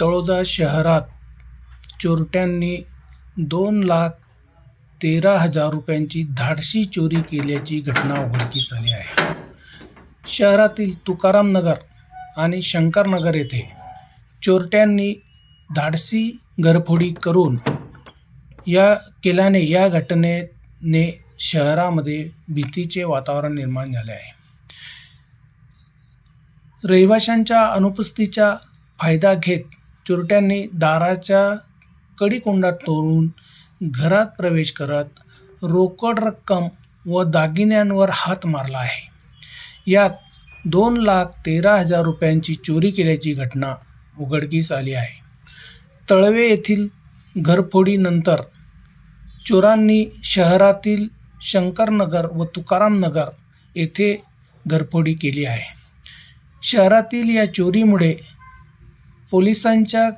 तळोदा शहरात चोरट्यांनी दोन लाख तेरा हजार रुपयांची धाडशी चोरी केल्याची घटना उघडकीस आली आहे. शहरातील तुकाराम नगर आणि शंकरनगर येथे चोरट्यांनी धाडसी घरफोडी करून या केल्याने या घटनेने शहरामध्ये भीतीचे वातावरण निर्माण झाले आहे. रहिवाशांच्या अनुपस्थितीचा फायदा घेत चोरट्यांनी दाराच्या कडीकोंडा तोडून घरात प्रवेश करत रोकड रक्कम व दागिन्यांवर हात मारला आहे. यात दोन लाख तेरा हजार रुपयांची चोरी केल्याची घटना उघडकीस आली आहे. तळवे येथील घरफोडीनंतर चोरांनी शहरातील शंकरनगर व तुकारामनगर येथे घरफोडी केली आहे. शहरातील या चोरीमुळे पोलिसांच्या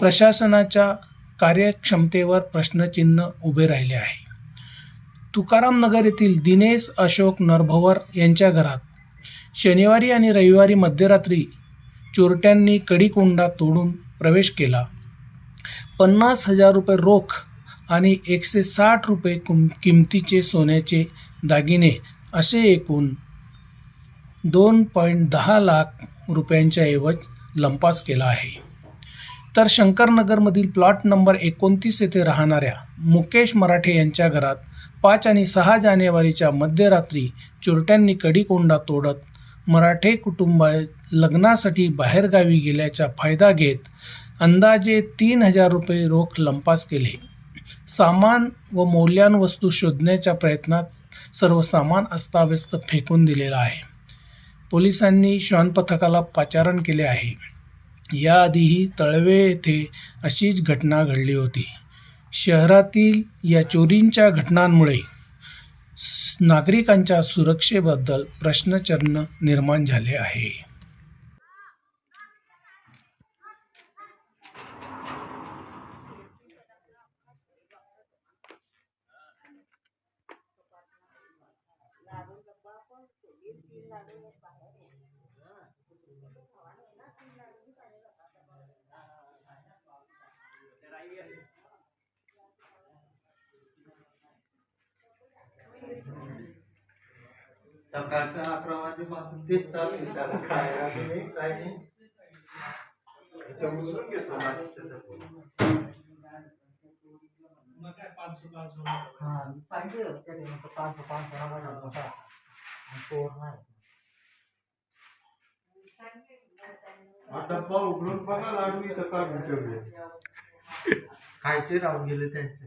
प्रशासनाच्या कार्यक्षमतेवर प्रश्नचिन्ह उभे राहिले आहे. तुकाराम नगर येथील दिनेश अशोक नरभवर यांच्या घरात शनिवारी आणि रविवारी मध्यरात्री चोरट्यांनी कडीकोंडा तोडून प्रवेश केला. पन्नास हजार रुपये रोख आणि एकशे साठ रुपये कुम किमतीचे सोन्याचे दागिने असे एकूण दोन पॉईंट दहा लाख रुपयांच्या ऐवज लंपास केला आहे. तर शंकरनगरमधील प्लॉट नंबर एकोणतीस येथे राहणाऱ्या मुकेश मराठे यांच्या घरात पाच आणि सहा जानेवारीच्या मध्यरात्री चोरट्यांनी कडीकोंडा तोडत मराठे कुटुंब लग्नासाठी बाहेरगावी गेल्याचा फायदा घेत अंदाजे तीन हजार रुपये रोख लंपास केले. सामान व मौल्यवान वस्तू शोधण्याच्या प्रयत्नात सर्व सामान अस्ताव्यस्त फेकून दिलेला आहे. पोलिसांनी श्वान पथकाला पाचारण केले आहे. याआधीही तळवे येथे अशीच घटना घडली होती. शहरातील या चोरींच्या घटनांमुळे नागरिकांच्या सुरक्षेबद्दल प्रश्नचिन्ह निर्माण झाले आहे. सकाळच्या अकरा वाजेपासून तेच चालू त्याला खायला नाही. काय नाही. इथं उचलून घेतो बाकीच्या सगळं. हाँ पांडे होते थे डब्बा उघडून बघा लाडू इथं काढून ठेवले खायचे राहून गेले त्यांचे.